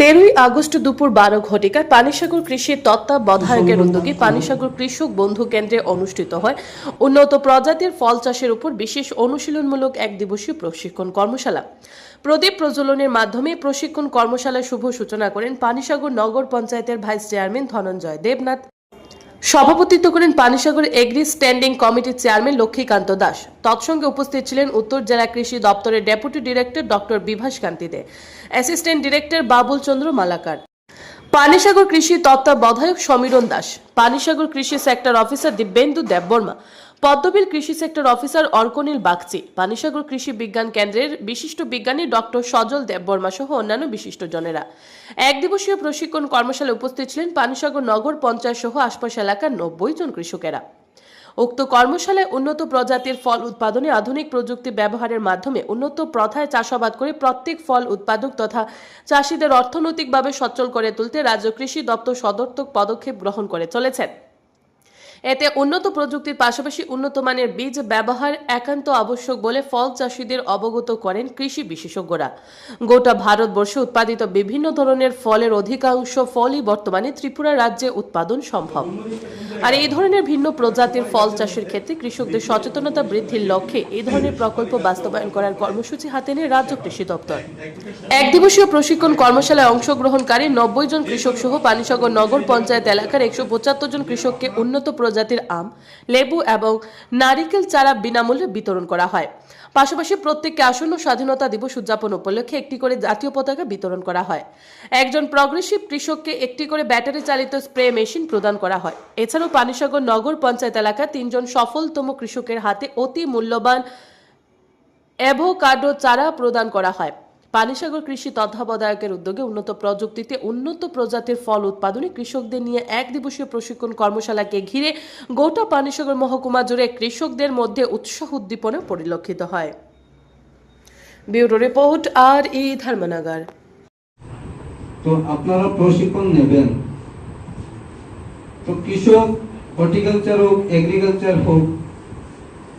তেরোই আগস্ট দুপুর বারো ঘটিকায় পানিসাগর কৃষি তত্ত্বাবধায়কের উদ্যোগে পানিসাগর কৃষক বন্ধু কেন্দ্রে অনুষ্ঠিত হয়। উন্নত প্রজাতির ফল চাষের উপর বিশেষ অনুশীলনমূলক এক দিবসীয় প্রশিক্ষণ কর্মশালা। প্রদীপ প্রজ্বলনের মাধ্যমে প্রশিক্ষণ কর্মশালার শুভ সূচনা করেন পানিসাগর নগর পঞ্চায়েতের ভাইস চেয়ারম্যান ধনঞ্জয় দেবনাথ। সভাপতিত্ব করেন পানিসাগর এগ্রি স্ট্যান্ডিং কমিটির চেয়ারম্যান লক্ষ্মীকান্ত দাস। তৎসঙ্গে উপস্থিত ছিলেন উত্তর জেলা কৃষি দপ্তরের deputy director doctor Bibhas Kanti Dey assistant director Babul Chandra Malakar, Panisagar কৃষি তত্ত্বাবধায়ক সমীরণ দাস, পানিসাগর কৃষি সেক্টর অফিসার দিব্যেন্দু দেববর্মা পদ্মবিল কৃষি সেক্টর অফিসার অর্কনীল বাগচি পানিসাগর কৃষি বিজ্ঞান কেন্দ্রের বিশিষ্ট বিজ্ঞানী ডক্টর সজল দেববর্মা সহ অন্যান্য বিশিষ্টজনেরা এক দিবসীয় প্রশিক্ষণ কর্মশালায় উপস্থিত ছিলেন পানিসাগর নগর পঞ্চায়েত সহ আশপাশ এলাকার নব্বই জন কৃষকেরা। উক্ত কর্মশালায় উন্নত প্রজাতির ফল উৎপাদনে আধুনিক প্রযুক্তি ব্যবহারের মাধ্যমে উন্নত প্রথায় চাষাবাদ করে প্রত্যেক ফল উৎপাদক তথা চাষিদের অর্থনৈতিকভাবে সচ্ছল করে তুলতে রাজ্য কৃষি দপ্তর সদর্থক পদক্ষেপ গ্রহণ করে চলেছেন। এতে উন্নত প্রযুক্তির পাশাপাশি উন্নত মানের বীজ ব্যবহার একান্ত আবশ্যক বলে ফল চাষিদের অবগত করেন কৃষি বিশেষজ্ঞরা। গোটা ভারতবর্ষে উৎপাদিত বিভিন্ন ধরনের ফলের অধিকাংশ ফলই বর্তমানে ত্রিপুরা রাজ্যে উৎপাদন সম্ভব। আর এই ধরনের ভিন্ন প্রজাতির ফল চাষের ক্ষেত্রে কৃষকদের সচেতনতা বৃদ্ধির লক্ষ্যে এই ধরনের প্রকল্প বাস্তবায়ন করার কর্মসূচি হাতে নেয় রাজ্য কৃষি দপ্তর। এক দিবসীয় প্রশিক্ষণ কর্মশালায় অংশগ্রহণকারী নব্বই জন কৃষক সহ পানিসাগর নগর পঞ্চায়েত এলাকার একশো পঁচাত্তর জন কৃষককে উন্নত প্রজাতির আম, লেবু এবং নারিকেল চারা বিনামূল্যে বিতরণ করা হয়। পাশাপাশি প্রত্যেককে আসন্ন স্বাধীনতা দিবস উদযাপন উপলক্ষে একটি করে জাতীয় পতাকা বিতরণ করা হয়। একজন প্রগ্রেসিভ কৃষককে একটি করে ব্যাটারি চালিত স্প্রে মেশিন প্রদান করা হয়। এছাড়াও পানিসাগর নগর পঞ্চায়েত এলাকা তিনজন সফলতম কৃষকের হাতে অতি মূল্যবান অ্যাভোকাডো চারা প্রদান করা হয়। পানিসাগর কৃষি তত্ত্বাবধায়কের উদ্যোগে উন্নত প্রযুক্তিতে উন্নত প্রজাতির ফল উৎপাদনে কৃষকদের নিয়ে এক দিবসীয় প্রশিক্ষণ কর্মশালাকে ঘিরে গোটা পানিসাগর মহকুমা জুড়ে কৃষকদের মধ্যে উৎসাহ উদ্দীপনা পরিলক্ষিত হয়। ব্যুরো রিপোর্ট, আর ই ধর্মনগর। তো আপনারা প্রশিক্ষণ নেবেন। তো কৃষক, হর্টিকালচার হোক, এগ্রিকালচার হোক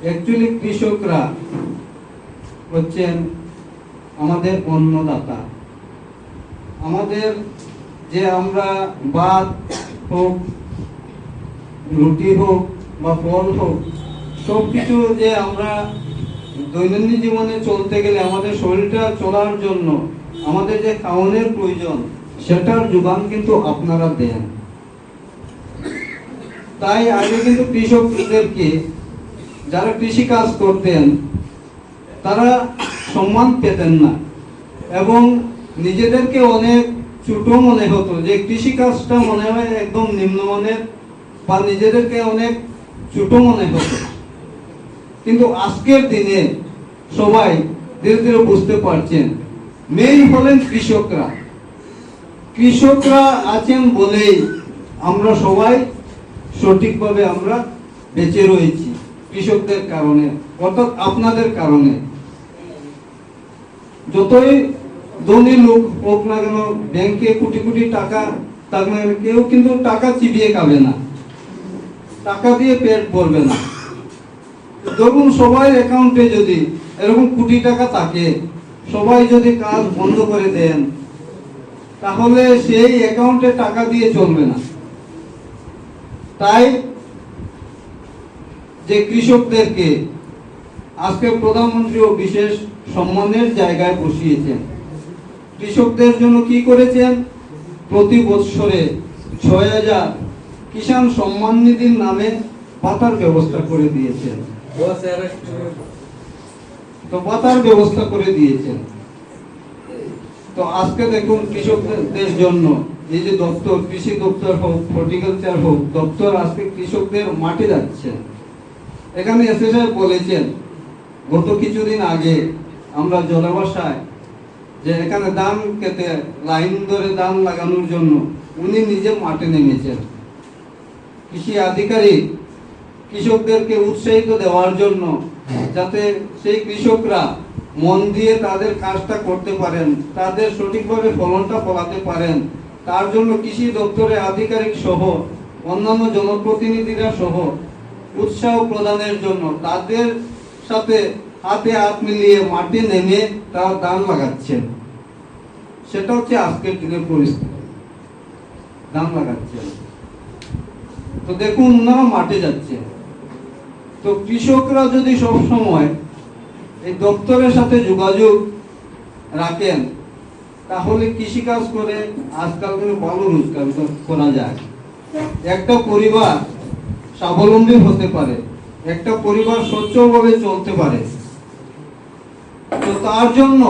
অ্যাকচুয়ালি কৃষকরা হচ্ছেন আমাদের অন্নদাতা। আমাদের যে আমরা ভাত হোক, রুটি হোক বা ফল হোক সব কিছু যে আমরা দৈনন্দিন জীবনে চলতে গেলে আমাদের শরীরটা চলার জন্য আমাদের যে খাওয়ানোর প্রয়োজন, সেটার যোগান কিন্তু আপনারা দেন। তাই আগে কিন্তু কৃষকদেরকে, যারা কৃষি কাজ করতেন, তারা সম্মান পেতেন না। এবং নিজেদেরকে অনেক ছোট মনে হতো যে কৃষি কাজটা মনে হয় একদম নিম্নমানের বা নিজেদেরকে অনেক ছোট মনে হতো। কিন্তু আজকের দিনে সবাই ধীরে ধীরে বুঝতে পারছেন মেইন হলেন কৃষকরা। কৃষকরা আছেন বলেই আমরা সবাই সঠিকভাবে আমরা বেঁচে রয়েছি কৃষকদের কারণে, অর্থাৎ আপনাদের কারণে। যতই ধনী লোক হোক না কেন, ব্যাংকে কোটি কোটি টাকা থাক না কেউ কিন্তু টাকা চিবিয়ে খাবে না। টাকা দিয়ে পেট ভরবে না। ধরুন সবাই অ্যাকাউন্টে যদি এরকম কোটি টাকা থাকে, সবাই যদি কাজ বন্ধ করে দেন, তাহলে সেই অ্যাকাউন্টে টাকা দিয়ে চলবে না। তাই যে কৃষকদেরকে আজকে প্রধানমন্ত্রীও বিশেষ সম্মানের জায়গায় বসিয়েছেন। কৃষকদের জন্য কি করেছেন? প্রতি বৎসরে ছয় হাজার কিষাণ সম্মান নিধির নামে পাতার ব্যবস্থা করে দিয়েছেন। তো পাতার ব্যবস্থা করে দিয়েছেন। তো আজকে দেখুন কৃষকদের জন্য এই যে দপ্তর, কৃষি দপ্তর হোক হর্টিকালচার হোক, দপ্তর আজকে কৃষকদের মাঠে যাচ্ছে। এখানে এসে বলেছেন গত কিছুদিন আগে আমরা জলবাসায় যে এখানে দাম কেটে লাইন ধরে দাম লাগানোর জন্য উনি নিজে মাঠে নেমেছেন। কৃষি আধিকারিক কৃষকদেরকে উৎসাহিত দেওয়ার জন্য যাতে সেই কৃষকরা মন দিয়ে তাদের কাজটা করতে পারেন, তাদের সঠিকভাবে ফলনটা ফলাতে পারেন, তার জন্য কৃষি দপ্তরের আধিকারিক সহ অন্যান্য জনপ্রতিনিধিরা সহ উৎসাহ প্রদানের জন্য তাদের সাথে হাতে হাত মিলিয়ে মাঠে নেমে তারা ধান লাগাচ্ছেন সেটা হচ্ছে আজকের দিনের পরিস্থিতি। দাম লাগাচ্ছে। তো দেখুন ওনারা মাঠে যাচ্ছে। তো কৃষকরা যদি সব সময় এই দপ্তরের সাথে যোগাযোগ রাখেন, তাহলে কৃষিকাজ করে আজকাল করে ভালো রোজগার করা যায়। একটা পরিবার স্বাবলম্বী হতে পারে। একটা পরিবার সচ্ছলভাবে চলতে পারে। তো তার জন্য